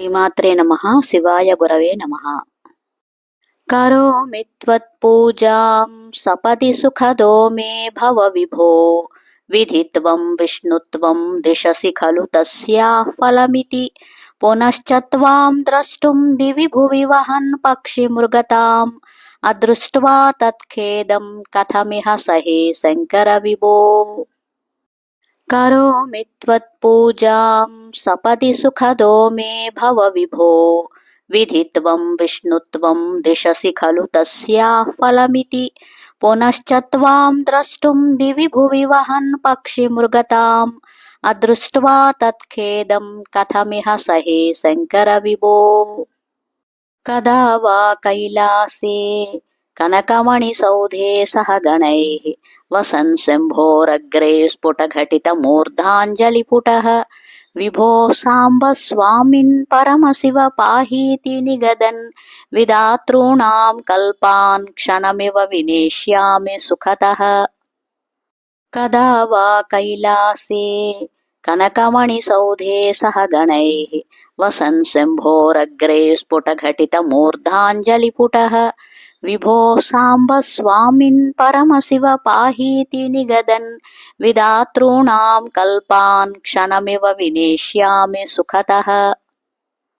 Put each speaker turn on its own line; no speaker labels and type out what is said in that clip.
శ్రీమాత్రే నమ శివాయ గురవే నమ కరోమి త్వత్పూజాం సపది సుఖదో మే భవ విభో విధిత్వం విష్ణుత్వం దిశసి ఖలు తస్యాః ఫలమితి పునశ్చ త్వాం ద్రష్టుం దివి భువి వహన్ పక్షి మృగతాం అదృష్ట్వా తత్ఖేదం కథమిహ సహే శంకర విభో करोमि त्वत्पूजां सपदि सुखदो मे भव विभो। विधित्वं विष्णुत्वं दिशसि खलु तस्याः फलमिति। पुनश्च त्वां द्रष्टुं दिवि भुवि वहन् पक्षिमृगताम्। अदृष्ट्वा तत्खेदं कथमिह सहे शङ्करविभो। कदा वा कैलासे कनकमणिसौधे सह गण वसन सिंभोरग्रे स्फुट घटित मूर्धाजलिपुट विभो सांब स्वामी परम शिव पाही निगदन। विधातृण कल्पान् क्षणमिव विनेष्यामि सुखतः। कदा वा कैलासे कनकमणिसौधे सह गणैः स्फुट घटित मूर्धाजलिपुट विभो साम्ब स्वामिन् परमशिव पाहीति निगदन्। विदातॄणाम् कल्पान् क्षणमिव विनेष्यामि सुखतः।